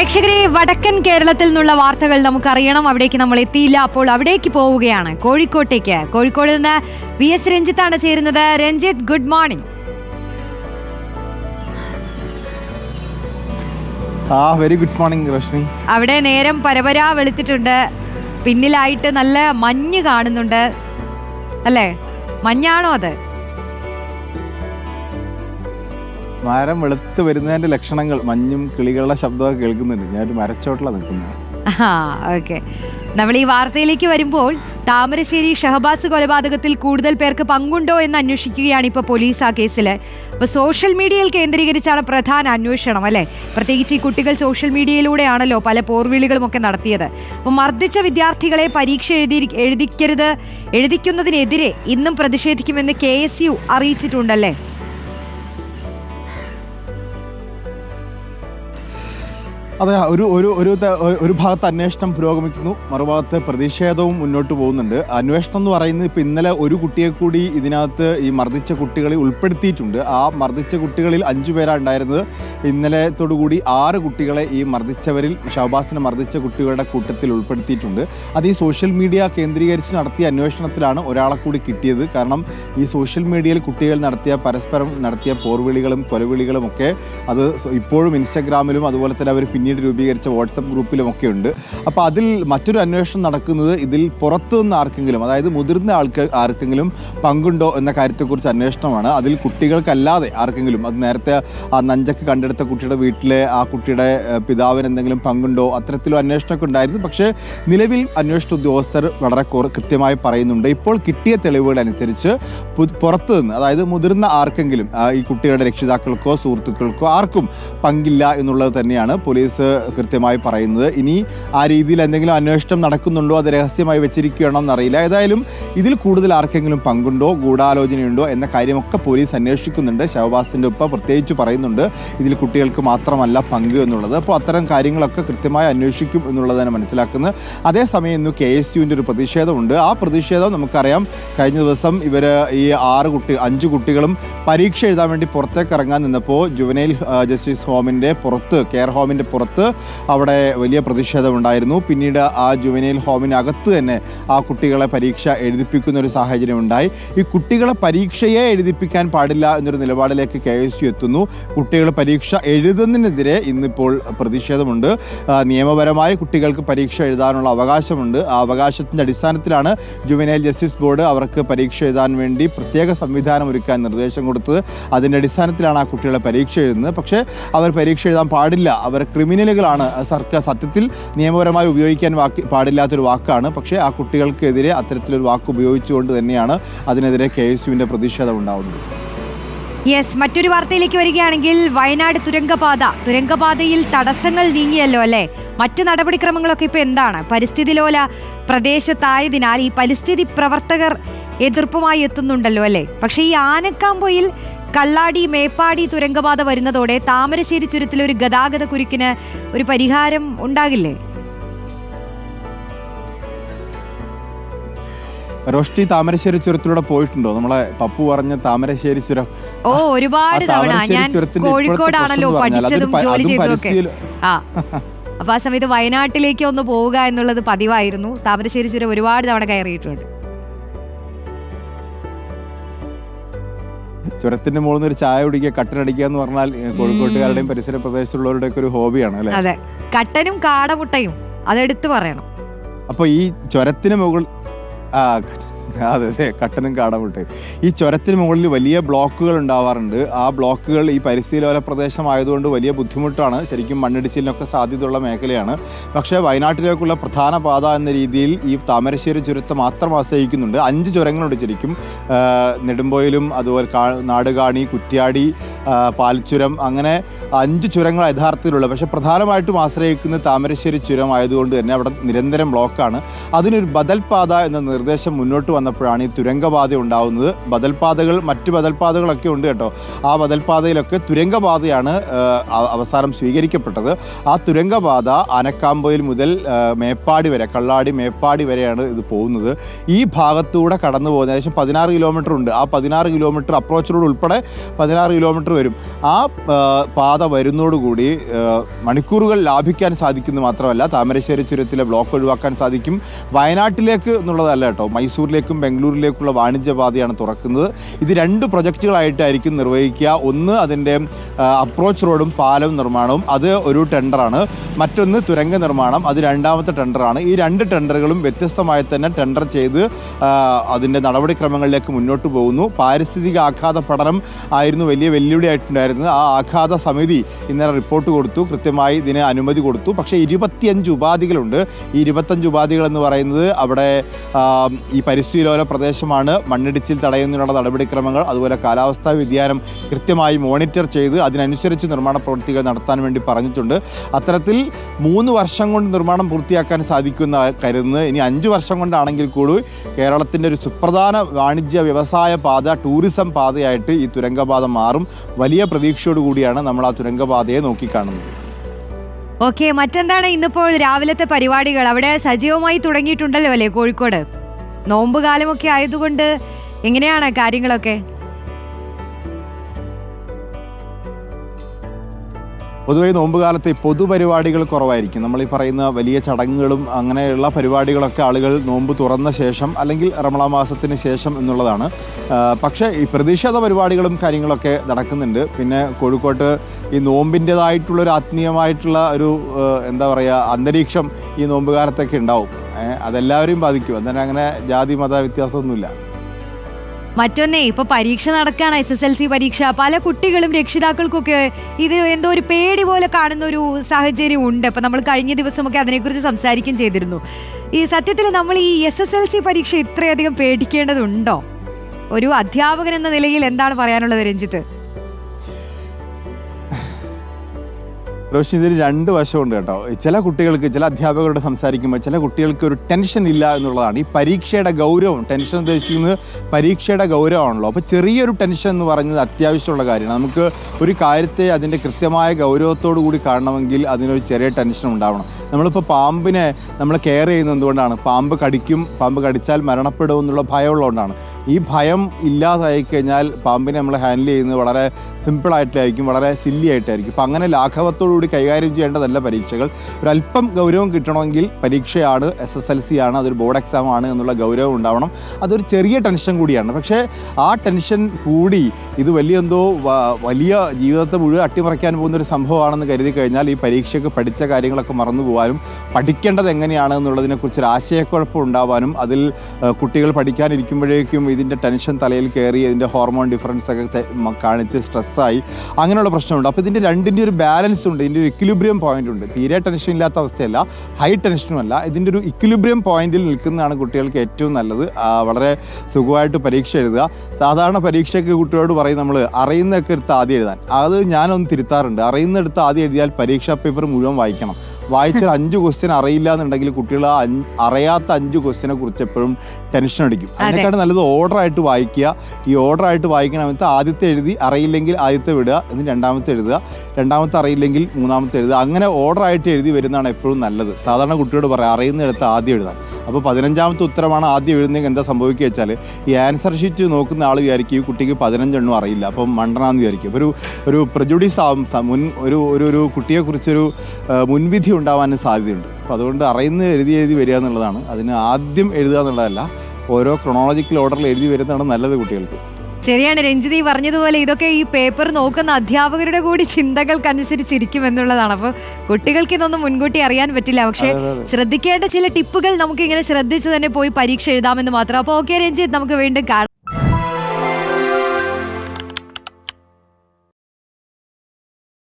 പ്രേക്ഷകരെ വടക്കൻ കേരളത്തിൽ നിന്നുള്ള വാർത്തകൾ നമുക്കറിയണം. അവിടേക്ക് നമ്മൾ എത്തിയില്ല. അപ്പോൾ അവിടേക്ക് പോവുകയാണ്. കോഴിക്കോട്ടേക്ക്. കോഴിക്കോട് നിന്ന് വി എസ് രഞ്ജിത്താണ് ചേരുന്നത്. Ranjith good morning. ആ വെരി ഗുഡ് മോർണിംഗ് റോഷ്നി. അവിടെ നേരം പരപരാ വെളുത്തിട്ടുണ്ട്. പിന്നിലായിട്ട് നല്ല മഞ്ഞ് കാണുന്നുണ്ട്. അല്ലേ? മഞ്ഞാണോ അത്? മരം വെളുത്ത് വരുന്നതിന്റെ ലക്ഷണങ്ങൾ മഞ്ഞും കിളികളുടെ ശബ്ദമൊക്കെ കേൾക്കുന്നുണ്ട്. ഞാനൊരു മരച്ചോട്ടിലാണ് നിൽക്കുന്നത്. ആ നമ്മൾ ഈ വാർത്തയിലേക്ക് വരുമ്പോൾ താമരശ്ശേരി ഷഹബാസ് കൊലപാതകത്തിൽ കൂടുതൽ പേർക്ക് പങ്കുണ്ടോ എന്ന് അന്വേഷിക്കുകയാണ് ഇപ്പോൾ പോലീസ് ആ കേസിൽ. അപ്പോൾ സോഷ്യൽ മീഡിയയിൽ കേന്ദ്രീകരിച്ചാണ് പ്രധാന അന്വേഷണം അല്ലേ? പ്രത്യേകിച്ച് ഈ കുട്ടികൾ സോഷ്യൽ മീഡിയയിലൂടെയാണല്ലോ പല പോർവിളികളും ഒക്കെ നടത്തിയത്. അപ്പോൾ മർദ്ദിച്ച വിദ്യാർത്ഥികളെ പരീക്ഷ എഴുതി എഴുതിക്കരുത് എഴുതിക്കുന്നതിനെതിരെ ഇന്നും പ്രതിഷേധിക്കുമെന്ന് കെ അറിയിച്ചിട്ടുണ്ടല്ലേ? അതെ ഒരു ഒരു ഒരു ഒരു ഭാഗത്ത് അന്വേഷണം പുരോഗമിക്കുന്നു. മറുഭാഗത്ത് പ്രതിഷേധവും മുന്നോട്ട് പോകുന്നുണ്ട്. അന്വേഷണം എന്ന് പറയുന്നത് ഇപ്പം ഇന്നലെ ഒരു കുട്ടിയെ കൂടി ഇതിനകത്ത് ഈ മർദ്ദിച്ച കുട്ടികളെ ഉൾപ്പെടുത്തിയിട്ടുണ്ട്. ആ മർദ്ദിച്ച കുട്ടികളിൽ അഞ്ചു പേരാണ് ഉണ്ടായിരുന്നത്. ഇന്നലത്തോടുകൂടി ആറ് കുട്ടികളെ ഈ മർദ്ദിച്ചവരിൽ ഷഹബാസിനെ മർദ്ദിച്ച കുട്ടികളുടെ കൂട്ടത്തിൽ ഉൾപ്പെടുത്തിയിട്ടുണ്ട്. അത് ഈ സോഷ്യൽ മീഡിയ കേന്ദ്രീകരിച്ച് നടത്തിയ അന്വേഷണത്തിലാണ് ഒരാളെ കൂടി കിട്ടിയത്. കാരണം ഈ സോഷ്യൽ മീഡിയയിൽ കുട്ടികൾ നടത്തിയ പരസ്പരം നടത്തിയ പോർവിളികളും കൊലവിളികളും ഒക്കെ അത് ഇപ്പോഴും ഇൻസ്റ്റഗ്രാമിലും അതുപോലെ തന്നെ അവർ പിന്നീട് രൂപീകരിച്ച വാട്സപ്പ് ഗ്രൂപ്പിലുമൊക്കെ ഉണ്ട്. അപ്പോൾ അതിൽ മറ്റൊരു അന്വേഷണം നടക്കുന്നത് ഇതിൽ പുറത്തു നിന്ന് ആർക്കെങ്കിലും അതായത് മുതിർന്ന ആൾക്ക് ആർക്കെങ്കിലും പങ്കുണ്ടോ എന്ന കാര്യത്തെക്കുറിച്ച് അന്വേഷണമാണ്. അതിൽ കുട്ടികൾക്കല്ലാതെ ആർക്കെങ്കിലും അത് നേരത്തെ ആ നഞ്ചക്ക് കണ്ടെടുത്ത കുട്ടിയുടെ വീട്ടിലെ ആ കുട്ടിയുടെ പിതാവിന് എന്തെങ്കിലും പങ്കുണ്ടോ? അത്തരത്തിലോ അന്വേഷണമൊക്കെ ഉണ്ടായിരുന്നു. പക്ഷേ നിലവിൽ അന്വേഷണ ഉദ്യോഗസ്ഥർ വളരെ കൃത്യമായി പറയുന്നുണ്ട്. ഇപ്പോൾ കിട്ടിയ തെളിവുകൾ അനുസരിച്ച് പുറത്തു നിന്ന് അതായത് മുതിർന്ന ആർക്കെങ്കിലും ഈ കുട്ടികളുടെ രക്ഷിതാക്കൾക്കോ സുഹൃത്തുക്കൾക്കോ ആർക്കും പങ്കില്ല എന്നുള്ളത് തന്നെയാണ് പോലീസ് കൃത്യമായി പറയുന്നത്. ഇനി ആ രീതിയിൽ എന്തെങ്കിലും അന്വേഷണം നടക്കുന്നുണ്ടോ? അത് രഹസ്യമായി വെച്ചിരിക്കുകയാണോ എന്നറിയില്ല. ഏതായാലും ഇതിൽ കൂടുതൽ ആർക്കെങ്കിലും പങ്കുണ്ടോ? ഗൂഢാലോചനയുണ്ടോ? എന്ന കാര്യമൊക്കെ പോലീസ് അന്വേഷിക്കുന്നുണ്ട്. ശവവാസിന്റെ ഉപ്പ പ്രത്യേകിച്ച് പറയുന്നുണ്ട്. ഇതിൽ കുട്ടികൾക്ക് മാത്രമല്ല പങ്ക് എന്നുള്ളത്. അപ്പോൾ അത്തരം കാര്യങ്ങളൊക്കെ കൃത്യമായി അന്വേഷിക്കും എന്നുള്ളതാണ് മനസ്സിലാക്കുന്നത്. അതേസമയം ഇന്ന് കെ എസ് യുവിന്റെ ഒരു പ്രതിഷേധമുണ്ട്. ആ പ്രതിഷേധം നമുക്കറിയാം. കഴിഞ്ഞ ദിവസം ഇവർ ഈ ആറ് കുട്ടി അഞ്ച് കുട്ടികളും പരീക്ഷ എഴുതാൻ വേണ്ടി പുറത്തേക്ക് ഇറങ്ങാൻ നിന്നപ്പോൾ ജുവനൈൽ ജസ്റ്റിസ് ഹോമിന്റെ പുറത്ത് കെയർ ഹോമിന്റെ പുറത്ത് അവിടെ വലിയ പ്രതിഷേധമുണ്ടായിരുന്നു. പിന്നീട് ആ ജുവനൈൽ ഹോമിനകത്ത് തന്നെ ആ കുട്ടികളെ പരീക്ഷ എഴുതിപ്പിക്കുന്ന ഒരു സാഹചര്യം ഉണ്ടായി ഈ കുട്ടികളെ പരീക്ഷയെ എഴുതിപ്പിക്കാൻ പാടില്ല എന്നൊരു നിലപാടിലേക്ക് കെ എസ് യു എത്തുന്നു. കുട്ടികൾ പരീക്ഷ എഴുതുന്നതിനെതിരെ ഇന്നിപ്പോൾ പ്രതിഷേധമുണ്ട്. നിയമപരമായി കുട്ടികൾക്ക് പരീക്ഷ എഴുതാനുള്ള അവകാശമുണ്ട്. ആ അവകാശത്തിന്റെ അടിസ്ഥാനത്തിലാണ് ജുവനൈൽ ജസ്റ്റിസ് ബോർഡ് അവർക്ക് പരീക്ഷ എഴുതാൻ വേണ്ടി പ്രത്യേക സംവിധാനം ഒരുക്കാൻ നിർദ്ദേശം കൊടുത്തത്. അതിന്റെ അടിസ്ഥാനത്തിലാണ് ആ കുട്ടികളെ പരീക്ഷ എഴുതുന്നത്. പക്ഷേ അവർ പരീക്ഷ എഴുതാൻ പാടില്ല. അവർ ക്രിമിനലുകളാണ്. സർക്കാർ സത്യത്തിൽ നിയമപരമായി ഉപയോഗിക്കാൻ വാക്ക് പാടില്ലാത്തൊരു വാക്കാണ്. പക്ഷേ ആ കുട്ടികൾക്കെതിരെ അത്തരത്തിലൊരു വാക്ക് ഉപയോഗിച്ചുകൊണ്ട് തന്നെയാണ് അതിനെതിരെ കെ എസ് യുവിന്റെ പ്രതിഷേധം ഉണ്ടാവുന്നത്. യെസ് മറ്റൊരു വാർത്തയിലേക്ക് വരികയാണെങ്കിൽ വയനാട് തുരങ്കപാത. തുരങ്കപാതയിൽ തടസ്സങ്ങൾ നീങ്ങിയല്ലോ അല്ലേ? മറ്റു നടപടിക്രമങ്ങളൊക്കെ ഇപ്പൊ എന്താണ്? പരിസ്ഥിതി ലോല പ്രദേശത്തായതിനാൽ ഈ പരിസ്ഥിതി പ്രവർത്തകർ എതിർപ്പുമായി എത്തുന്നുണ്ടല്ലോ അല്ലേ? പക്ഷേ ഈ ആനക്കാമ്പൊയിൽ കള്ളാടി മേപ്പാടി തുരങ്കപാത വരുന്നതോടെ താമരശ്ശേരി ചുരത്തിലെ ഒരു ഗതാഗത കുരുക്കിന് ഒരു പരിഹാരം ഉണ്ടാകില്ലേ? റോഷ്ടി താമരശ്ശേരി ചുരത്തിലൂടെ പോയിട്ടുണ്ടോ? നമ്മളെ പപ്പു പറഞ്ഞ താമരശ്ശേരി ചുരം. ഓ ഒരുപാട് തവണ. ഞാൻ കോഴിക്കോടാണല്ലോ പഠിച്ചതും ജോലി അതും ചെയ്തതും ഒക്കെ ആ. അപ്പൊ ആ സമയത്ത് വയനാട്ടിലേക്ക് ഒന്ന് പോവുക എന്നുള്ളത് പതിവായിരുന്നു. താമരശ്ശേരി ചുരം ഒരുപാട് തവണ കയറിയിട്ടുണ്ട്. ചുരത്തിന്റെ മുകളിൽ നിന്ന് ഒരു ചായ കുടിക്കുക കട്ടനടിക്കുക എന്ന് പറഞ്ഞാൽ കോഴിക്കോട്ടുകാരുടെയും പരിസര പ്രദേശത്തുള്ളവരുടെയൊക്കെ ഒരു ഹോബിയാണ് അല്ലേ? അതെ. കട്ടനും കാടമുട്ടയും അതെടുത്ത് പറയണം. അപ്പൊ ഈ ചുരത്തിന് മുകളിൽ അതെ അതെ കട്ടനും കാടമുട്ട് ഈ ചുരത്തിന് മുകളിൽ വലിയ ബ്ലോക്കുകൾ ഉണ്ടാവാറുണ്ട്. ആ ബ്ലോക്കുകൾ ഈ പരിസ്ഥിതിലോല പ്രദേശമായതുകൊണ്ട് വലിയ ബുദ്ധിമുട്ടാണ്. ശരിക്കും മണ്ണിടിച്ചിലിനൊക്കെ സാധ്യതയുള്ള മേഖലയാണ്. പക്ഷേ വയനാട്ടിലേക്കുള്ള പ്രധാന പാത എന്ന രീതിയിൽ ഈ താമരശ്ശേരി ചുരത്തെ മാത്രം ആശ്രയിക്കുന്നുണ്ട്. അഞ്ച് ചുരങ്ങളുണ്ട് ശരിക്കും. നെടുമ്പോയിലും അതുപോലെ നാടുകാണി കുറ്റ്യാടി പാൽച്ചുരം അങ്ങനെ അഞ്ച് ചുരങ്ങൾ യഥാർത്ഥത്തിലുള്ള പക്ഷെ പ്രധാനമായിട്ടും ആശ്രയിക്കുന്ന താമരശ്ശേരി ചുരം ആയതുകൊണ്ട് തന്നെ അവിടെ നിരന്തരം ബ്ലോക്കാണ്. അതിനൊരു ബദൽപാത എന്ന നിർദ്ദേശം മുന്നോട്ട് വന്നപ്പോഴാണ് ഈ തുരങ്കപാത ഉണ്ടാവുന്നത്. ബദൽപാതകൾ മറ്റ് ബദൽപാതകളൊക്കെ ഉണ്ട് കേട്ടോ. ആ ബദൽപാതയിലൊക്കെ തുരങ്കപാതയാണ് അവസാനം സ്വീകരിക്കപ്പെട്ടത്. ആ തുരങ്കപാത ആനക്കാമ്പയിൽ മുതൽ മേപ്പാടി വരെ കള്ളാടി മേപ്പാടി വരെയാണ് ഇത് പോകുന്നത്. ഈ ഭാഗത്തൂടെ കടന്നു പോകുന്നത് ഏകദേശം പതിനാറ് കിലോമീറ്റർ ഉണ്ട്. ആ പതിനാറ് കിലോമീറ്റർ അപ്രോച്ച് റോഡ് ഉൾപ്പെടെ പതിനാറ് കിലോമീറ്റർ കിലോമീറ്റർ വരും. ആ പാത വരുന്നതോടുകൂടി മണിക്കൂറുകൾ ലാഭിക്കാൻ സാധിക്കുന്നു മാത്രമല്ല താമരശ്ശേരി ചുരത്തിലെ ബ്ലോക്ക് ഒഴിവാക്കാൻ സാധിക്കും. വയനാട്ടിലേക്ക് എന്നുള്ളതല്ല കേട്ടോ മൈസൂരിലേക്കും ബംഗളൂരിലേക്കുള്ള വാണിജ്യ പാതയാണ് തുറക്കുന്നത്. ഇത് രണ്ട് പ്രൊജക്റ്റുകളായിട്ടായിരിക്കും നിർവഹിക്കുക. ഒന്ന് അതിന്റെ അപ്രോച്ച് റോഡും പാലം നിർമ്മാണവും അത് ഒരു ടെൻഡറാണ് മറ്റൊന്ന് തുരങ്ക നിർമ്മാണം അത് രണ്ടാമത്തെ ടെൻഡറാണ് ഈ രണ്ട് ടെൻഡറുകളും വ്യത്യസ്തമായി തന്നെ ടെൻഡർ ചെയ്ത് അതിന്റെ നടപടിക്രമങ്ങളിലേക്ക് മുന്നോട്ട് പോകുന്നു. പാരിസ്ഥിതിക ആഘാത പഠനം ആയിരുന്നു വലിയ വെല്ലുവിളിയായിട്ടുണ്ടായിരുന്നത് ആ ആഘാത സമിതി ഇന്നലെ റിപ്പോർട്ട് കൊടുത്തു കൃത്യമായി ഇതിന് അനുമതി കൊടുത്തു. പക്ഷേ ഇരുപത്തിയഞ്ച് ഉപാധികളുണ്ട്. ഈ ഇരുപത്തഞ്ച് ഉപാധികൾ എന്ന് പറയുന്നത് അവിടെ ഈ പരിസ്ഥിതി ലോല പ്രദേശമാണ്. മണ്ണിടിച്ചിൽ തടയുന്നതിനുള്ള നടപടിക്രമങ്ങൾ അതുപോലെ കാലാവസ്ഥാ വ്യതിയാനം കൃത്യമായി മോണിറ്റർ ചെയ്ത് അതിനനുസരിച്ച് നിർമ്മാണ പ്രവൃത്തികൾ നടത്താൻ വേണ്ടി പറഞ്ഞിട്ടുണ്ട്. അത്തരത്തിൽ മൂന്ന് വർഷം കൊണ്ട് നിർമ്മാണം പൂർത്തിയാക്കാൻ സാധിക്കുന്ന കരുതുന്നത് ഇനി അഞ്ച് വർഷം കൊണ്ടാണെങ്കിൽ കൂടി കേരളത്തിന്റെ ഒരു സുപ്രധാന വാണിജ്യ വ്യവസായ പാത ടൂറിസം പാതയായിട്ട് ഈ തുരങ്കപാത മാറും. വലിയ പ്രതീക്ഷയോടു കൂടിയാണ് നമ്മൾ ആ തുരങ്കപാതയെ നോക്കിക്കാണുന്നത്. ഓക്കെ മറ്റെന്താണ് ഇന്നിപ്പോൾ രാവിലത്തെ പരിപാടികൾ? അവിടെ സജീവമായി തുടങ്ങിയിട്ടുണ്ടല്ലോ അല്ലേ കോഴിക്കോട്? നോമ്പ് കാലമൊക്കെ ആയതുകൊണ്ട് എങ്ങനെയാണ് കാര്യങ്ങളൊക്കെ? പൊതുവെ നോമ്പ് കാലത്ത് ഈ പൊതുപരിപാടികൾ കുറവായിരിക്കും. നമ്മൾ ഈ പറയുന്ന വലിയ ചടങ്ങുകളും അങ്ങനെയുള്ള പരിപാടികളൊക്കെ ആളുകൾ നോമ്പ് തുറന്ന ശേഷം അല്ലെങ്കിൽ റമളാ മാസത്തിന് ശേഷം എന്നുള്ളതാണ്. പക്ഷേ ഈ പ്രതിഷേധ പരിപാടികളും കാര്യങ്ങളൊക്കെ നടക്കുന്നുണ്ട്. പിന്നെ കോഴിക്കോട്ട് ഈ നോമ്പിന്റെതായിട്ടുള്ളൊരു ആത്മീയമായിട്ടുള്ള ഒരു എന്താ പറയുക അന്തരീക്ഷം ഈ നോമ്പുകാലത്തൊക്കെ ഉണ്ടാവും. അതെല്ലാവരെയും ബാധിക്കും. അന്നേരം അങ്ങനെ ജാതി മത വ്യത്യാസമൊന്നുമില്ല. മറ്റൊന്നേ ഇപ്പൊ പരീക്ഷ നടക്കാണ് എസ് എസ് എൽ സി പരീക്ഷ. പല കുട്ടികളും രക്ഷിതാക്കൾക്കൊക്കെ ഇത് എന്തോ ഒരു പേടി പോലെ കാണുന്ന ഒരു സാഹചര്യം ഉണ്ട്. അപ്പൊ നമ്മൾ കഴിഞ്ഞ ദിവസമൊക്കെ അതിനെക്കുറിച്ച് സംസാരിക്കുകയും ചെയ്തിരുന്നു. ഈ സത്യത്തിൽ നമ്മൾ ഈ എസ് എസ് എൽ സി പരീക്ഷ ഇത്രയധികം പേടിക്കേണ്ടതുണ്ടോ? ഒരു അധ്യാപകൻ എന്ന നിലയിൽ എന്താണ് പറയാനുള്ളത് രഞ്ജിത്ത്? റോഷിനി ഇതിന് രണ്ട് വശമുണ്ട് കേട്ടോ. ചില കുട്ടികൾക്ക് ചില അധ്യാപകരോട് സംസാരിക്കുമ്പോൾ ചില കുട്ടികൾക്ക് ഒരു ടെൻഷൻ ഇല്ല എന്നുള്ളതാണ്. ഈ പരീക്ഷയുടെ ഗൗരവം ടെൻഷൻ ഉദ്ദേശിക്കുന്നത് പരീക്ഷയുടെ ഗൗരവമാണല്ലോ. അപ്പോൾ ചെറിയൊരു ടെൻഷൻ എന്ന് പറയുന്നത് അത്യാവശ്യമുള്ള കാര്യമാണ്. നമുക്ക് ഒരു കാര്യത്തെ അതിന്റെ കൃത്യമായ ഗൗരവത്തോടു കൂടി കാണണമെങ്കിൽ അതിനൊരു ചെറിയ ടെൻഷൻ ഉണ്ടാവണം. നമ്മളിപ്പോൾ പാമ്പിനെ നമ്മൾ കെയർ ചെയ്യുന്നത് എന്തുകൊണ്ടാണ്? പാമ്പ് കടിക്കും പാമ്പ് കടിച്ചാൽ മരണപ്പെടും എന്നുള്ള ഭയമുള്ളതുകൊണ്ടാണ്. ഈ ഭയം ഇല്ലാതായി കഴിഞ്ഞാൽ പാമ്പിനെ നമ്മൾ ഹാൻഡിൽ ചെയ്യുന്നത് വളരെ സിമ്പിളായിട്ടായിരിക്കും വളരെ സില്ലി ആയിട്ടായിരിക്കും. അപ്പം അങ്ങനെ ലാഘവത്തോടുകൂടി കൈകാര്യം ചെയ്യേണ്ടതല്ല പരീക്ഷകൾ. ഒരല്പം ഗൗരവം കിട്ടണമെങ്കിൽ പരീക്ഷയാണ് എസ് എസ് എൽ സി ആണ് അതൊരു ബോർഡ് എക്സാം ആണ് എന്നുള്ള ഗൗരവം ഉണ്ടാവണം. അതൊരു ചെറിയ ടെൻഷൻ കൂടിയാണ്. പക്ഷേ ആ ടെൻഷൻ കൂടി ഇത് വലിയ എന്തോ വലിയ ജീവിതത്തെ മുഴുവൻ അട്ടിമറിക്കാൻ പോകുന്ന ഒരു സംഭവമാണെന്ന് കരുതി കഴിഞ്ഞാൽ ഈ പരീക്ഷയ്ക്ക് പഠിച്ച കാര്യങ്ങളൊക്കെ മറന്നു പോകാനും പഠിക്കേണ്ടത് എങ്ങനെയാണ് എന്നുള്ളതിനെക്കുറിച്ച് ഒരു ആശയക്കുഴപ്പം ഉണ്ടാവാനും അതിൽ കുട്ടികൾ പഠിക്കാനിരിക്കുമ്പോഴേക്കും ഇതിന്റെ ടെൻഷൻ തലയിൽ കയറി ഇതിന്റെ ഹോർമോൺ ഡിഫറൻസ് ഒക്കെ കാണിച്ച് സ്ട്രെസ്സായി അങ്ങനെയുള്ള പ്രശ്നമുണ്ട്. അപ്പോൾ ഇതിന്റെ രണ്ടിന്റെ ഒരു ബാലൻസ് ഉണ്ട്. ഇതിന്റെ ഒരു ഇക്വിലിബ്രിയം പോയിന്റ് ഉണ്ട്. തീരെ ടെൻഷൻ ഇല്ലാത്ത അവസ്ഥയല്ല. ഹൈ ടെൻഷനും അല്ല. ഇതിന്റെ ഒരു ഇക്വിലിബ്രിയം പോയിന്റിൽ നിൽക്കുന്നതാണ് കുട്ടികൾക്ക് ഏറ്റവും നല്ലത്. വളരെ സുഖമായിട്ട് പരീക്ഷ എഴുതുക. സാധാരണ പരീക്ഷയ്ക്ക് കുട്ടികളോട് പറയും നമ്മൾ അറിയുന്നതൊക്കെ എടുത്ത് ആദ്യം എഴുതാൻ. അത് ഞാനൊന്ന് തിരുത്താറുണ്ട്. അറിയുന്നെടുത്ത് ആദ്യം എഴുതിയാൽ പരീക്ഷാ പേപ്പർ മുഴുവൻ വായിക്കണം. വായിച്ചൊരു അഞ്ച് ക്വസ്റ്റ്യൻ അറിയില്ല എന്നുണ്ടെങ്കിൽ കുട്ടികൾ ആ അറിയാത്ത അഞ്ച് ക്വസ്റ്റ്യനെ കുറിച്ച് എപ്പോഴും ടെൻഷൻ അടിക്കും. അതിനേക്കാൾ നല്ലത് ഓർഡർ ആയിട്ട് വായിക്കുക. ഈ ഓർഡർ ആയിട്ട് വായിക്കണ സമയത്ത് ആദ്യത്തെ എഴുതി അറിയില്ലെങ്കിൽ ആദ്യത്തെ വിടുക എന്നിട്ട് രണ്ടാമത്തെ എഴുതുക രണ്ടാമത്തെ അറിയില്ലെങ്കിൽ മൂന്നാമത്തെ എഴുതുക. അങ്ങനെ ഓർഡർ ആയിട്ട് എഴുതി വരുന്നതാണ് എപ്പോഴും നല്ലത്. സാധാരണ കുട്ടിയോട് പറയാം അറിയുന്നിടത്ത് ആദ്യം എഴുതാൻ. അപ്പോൾ പതിനഞ്ചാമത്തെ ഉത്തരമാണ് ആദ്യം എഴുതുന്നതെങ്കിൽ എന്താ സംഭവിക്കുക വെച്ചാൽ ഈ ആൻസർ ഷീറ്റ് നോക്കുന്ന ആൾ വിചാരിക്കും ഈ കുട്ടിക്ക് പതിനഞ്ചെണ്ണം അറിയില്ല. അപ്പം മണ്ടനാന്ന് വിചാരിക്കും. ഒരു ഒരു പ്രജുഡീസ് ആവും. മുൻ ഒരു ഒരു ഒരു കുട്ടിയെക്കുറിച്ചൊരു മുൻവിധി ഉണ്ടാവാനും സാധ്യതയുണ്ട്. അപ്പോൾ അതുകൊണ്ട് അറിയുന്ന എഴുതി എഴുതി വരിക എന്നുള്ളതാണ്. അതിന് ആദ്യം എഴുതുക എന്നുള്ളതല്ല ഓരോ ക്രോണോളജിക്കൽ ഓർഡറിൽ എഴുതി വരുന്നതാണ് നല്ലത് കുട്ടികൾക്ക്. ശരിയാണ് രഞ്ജിത് ഈ പറഞ്ഞതുപോലെ ഇതൊക്കെ ഈ പേപ്പർ നോക്കുന്ന അധ്യാപകരുടെ കൂടി ചിന്തകൾക്കനുസരിച്ചിരിക്കും എന്നുള്ളതാണ്. അപ്പോൾ കുട്ടികൾക്ക് ഇതൊന്നും മുൻകൂട്ടി അറിയാൻ പറ്റില്ല. പക്ഷേ. ശ്രദ്ധിക്കേണ്ട ചില ടിപ്പുകൾ നമുക്ക് ഇങ്ങനെ ശ്രദ്ധിച്ച് തന്നെ പോയി പരീക്ഷ എഴുതാമെന്ന് മാത്രം. അപ്പോൾ ഓക്കെ രഞ്ജിത്ത് നമുക്ക് വീണ്ടും കാണാം.